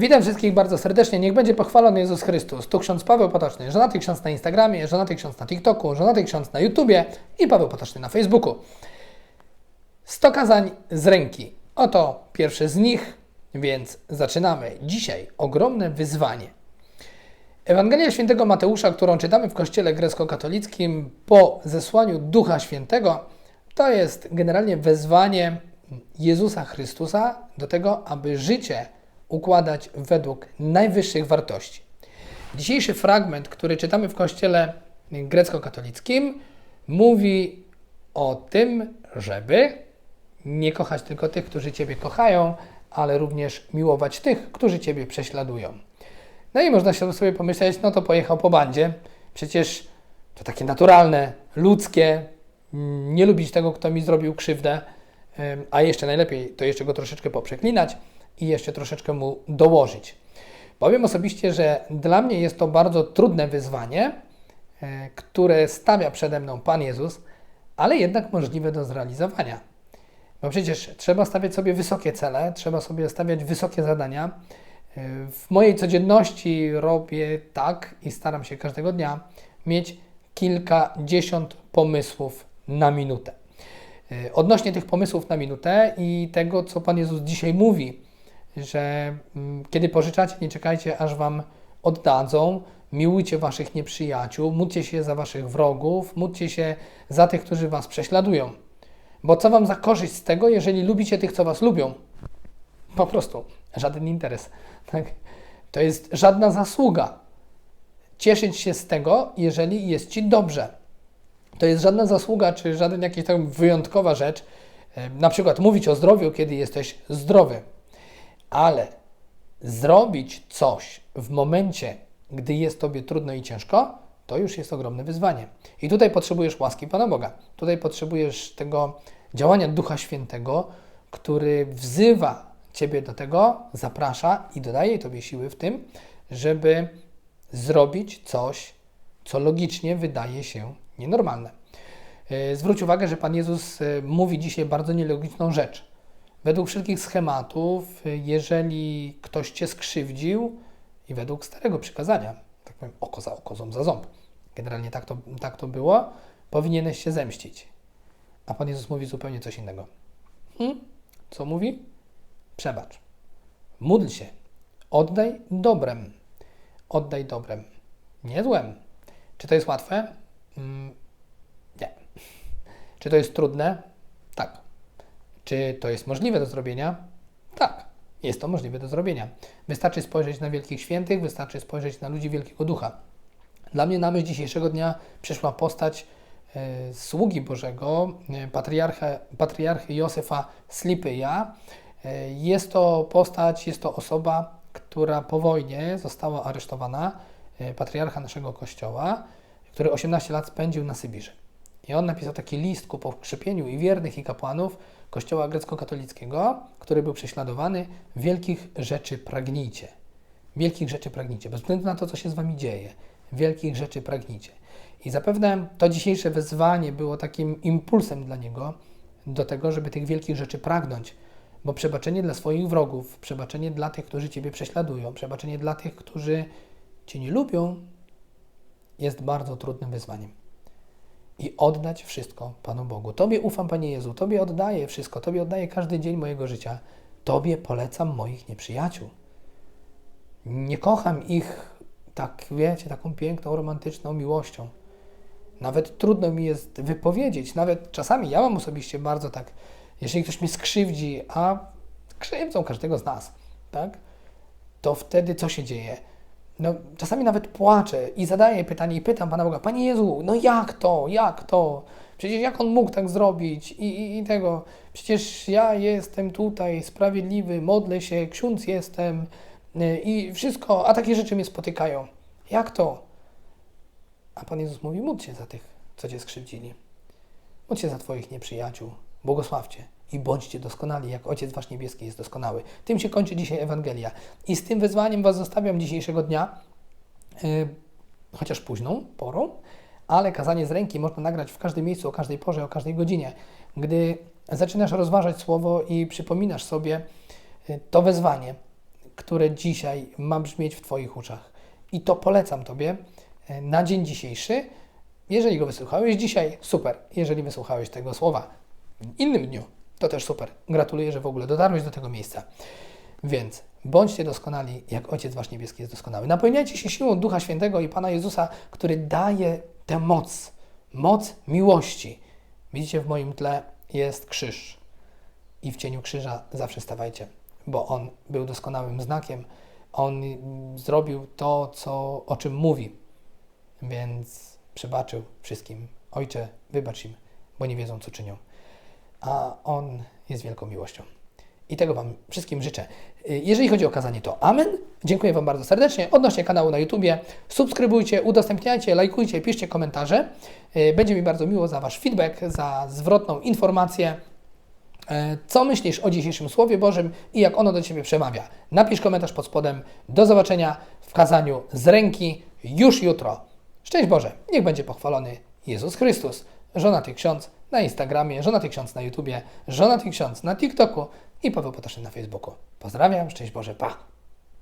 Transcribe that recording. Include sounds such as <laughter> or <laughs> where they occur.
Witam wszystkich bardzo serdecznie. Niech będzie pochwalony Jezus Chrystus. Tu ksiądz Paweł Potoczny, żonaty ksiądz na Instagramie, żonaty ksiądz na TikToku, żonaty ksiądz na YouTubie i Paweł Potoczny na Facebooku. 100 kazań z ręki. Oto pierwsze z nich, więc zaczynamy. Dzisiaj ogromne wyzwanie. Ewangelia Świętego Mateusza, którą czytamy w Kościele grecko-katolickim po zesłaniu Ducha Świętego, to jest generalnie wezwanie Jezusa Chrystusa do tego, aby życie układać według najwyższych wartości. Dzisiejszy fragment, który czytamy w Kościele grecko-katolickim, mówi o tym, żeby nie kochać tylko tych, którzy Ciebie kochają, ale również miłować tych, którzy Ciebie prześladują. No i można się sobie pomyśleć, no to pojechał po bandzie. Przecież to takie naturalne, ludzkie, nie lubić tego, kto mi zrobił krzywdę, a jeszcze najlepiej to jeszcze go troszeczkę poprzeklinać i jeszcze troszeczkę mu dołożyć. Powiem osobiście, że dla mnie jest to bardzo trudne wyzwanie, e, które stawia przede mną Pan Jezus, ale jednak możliwe do zrealizowania. Bo przecież trzeba stawiać sobie wysokie cele, trzeba sobie stawiać wysokie zadania. E, w mojej codzienności robię tak i staram się każdego dnia mieć kilkadziesiąt pomysłów na minutę. E, odnośnie tych pomysłów na minutę i tego, co Pan Jezus dzisiaj mówi, że mm, kiedy pożyczacie, nie czekajcie, aż Wam oddadzą, miłujcie Waszych nieprzyjaciół, módlcie się za Waszych wrogów, módlcie się za tych, którzy Was prześladują. Bo co Wam za korzyść z tego, jeżeli lubicie tych, co Was lubią? Po prostu żaden interes. <laughs> Tak? To jest żadna zasługa. Cieszyć się z tego, jeżeli jest Ci dobrze. To jest żadna zasługa, czy żaden jakiś tak wyjątkowa rzecz. Na przykład mówić o zdrowiu, kiedy jesteś zdrowy. Ale zrobić coś w momencie, gdy jest Tobie trudno i ciężko, to już jest ogromne wyzwanie. I tutaj potrzebujesz łaski Pana Boga. Tutaj potrzebujesz tego działania Ducha Świętego, który wzywa Ciebie do tego, zaprasza i dodaje Tobie siły w tym, żeby zrobić coś, co logicznie wydaje się nienormalne. E, zwróć uwagę, że Pan Jezus e, mówi dzisiaj bardzo nielogiczną rzecz. Według wszelkich schematów, jeżeli ktoś cię skrzywdził i według starego przykazania, tak powiem, oko za oko, ząb za ząb, generalnie tak to, tak to było, powinieneś się zemścić. A Pan Jezus mówi zupełnie coś innego. Hmm? Co mówi? Przebacz. Módl się. Oddaj dobrem. Oddaj dobrem. Nie złem. Czy to jest łatwe? Mm, nie. Czy to jest trudne? Czy to jest możliwe do zrobienia? Tak, jest to możliwe do zrobienia. Wystarczy spojrzeć na wielkich świętych, wystarczy spojrzeć na ludzi Wielkiego Ducha. Dla mnie na myśl dzisiejszego dnia przyszła postać e, sługi Bożego, e, patriarcha, patriarchy Józefa Slipyja. E, jest to postać, jest to osoba, która po wojnie została aresztowana, e, patriarcha naszego kościoła, który 18 lat spędził na Sybirze. I on napisał taki list ku pokrzepieniu i wiernych i kapłanów, Kościoła grecko-katolickiego, który był prześladowany, wielkich rzeczy pragnijcie. Wielkich rzeczy pragnijcie, bez względu na to, co się z Wami dzieje. Wielkich rzeczy pragnijcie. I zapewne to dzisiejsze wezwanie było takim impulsem dla niego do tego, żeby tych wielkich rzeczy pragnąć, bo przebaczenie dla swoich wrogów, przebaczenie dla tych, którzy Ciebie prześladują, przebaczenie dla tych, którzy Cię nie lubią, jest bardzo trudnym wyzwaniem i oddać wszystko Panu Bogu. Tobie ufam, Panie Jezu, Tobie oddaję wszystko, Tobie oddaję każdy dzień mojego życia. Tobie polecam moich nieprzyjaciół. Nie kocham ich tak, wiecie, taką piękną, romantyczną miłością. Nawet trudno mi jest wypowiedzieć, nawet czasami ja mam osobiście bardzo tak, jeżeli ktoś mnie skrzywdzi, a krzywdzą każdego z nas, tak? To wtedy co się dzieje? No, czasami nawet płaczę i zadaję pytanie i pytam Pana Boga, Panie Jezu, no jak to, jak to? Przecież jak On mógł tak zrobić i, i, i tego? Przecież ja jestem tutaj sprawiedliwy, modlę się, ksiądz jestem y, i wszystko, a takie rzeczy mnie spotykają. Jak to? A Pan Jezus mówi, módl się za tych, co Cię skrzywdzili. Módl się za Twoich nieprzyjaciół. Błogosławcie i bądźcie doskonali, jak Ojciec Wasz Niebieski jest doskonały. Tym się kończy dzisiaj Ewangelia. I z tym wezwaniem Was zostawiam dzisiejszego dnia, yy, chociaż późną porą, ale kazanie z ręki można nagrać w każdym miejscu, o każdej porze, o każdej godzinie. Gdy zaczynasz rozważać Słowo i przypominasz sobie yy, to wezwanie, które dzisiaj ma brzmieć w Twoich uszach. I to polecam Tobie e, na dzień dzisiejszy. Jeżeli go wysłuchałeś dzisiaj, super. Jeżeli wysłuchałeś tego słowa w innym dniu, to też super. Gratuluję, że w ogóle dotarłeś do tego miejsca. Więc bądźcie doskonali, jak Ojciec Wasz Niebieski jest doskonały. Napełniajcie się siłą Ducha Świętego i Pana Jezusa, który daje tę moc, moc miłości. Widzicie, w moim tle jest krzyż. I w cieniu krzyża zawsze stawajcie, bo On był doskonałym znakiem. On zrobił to, co, o czym mówi. Więc przebaczył wszystkim. Ojcze, wybacz im, bo nie wiedzą, co czynią. A On jest wielką miłością. I tego Wam wszystkim życzę. Jeżeli chodzi o kazanie, to amen. Dziękuję Wam bardzo serdecznie. Odnośnie kanału na YouTubie, subskrybujcie, udostępniajcie, lajkujcie, piszcie komentarze. Y, Będzie mi bardzo miło za Wasz feedback, za zwrotną informację. E, Co myślisz o dzisiejszym Słowie Bożym i jak ono do Ciebie przemawia? Napisz komentarz pod spodem. Do zobaczenia w kazaniu z ręki już jutro. Szczęść Boże, niech będzie pochwalony Jezus Chrystus, żonaty ksiądz na Instagramie, żonaty ksiądz na YouTubie, żonaty ksiądz na TikToku i Paweł na Facebooku. Pozdrawiam, szczęść Boże, pa!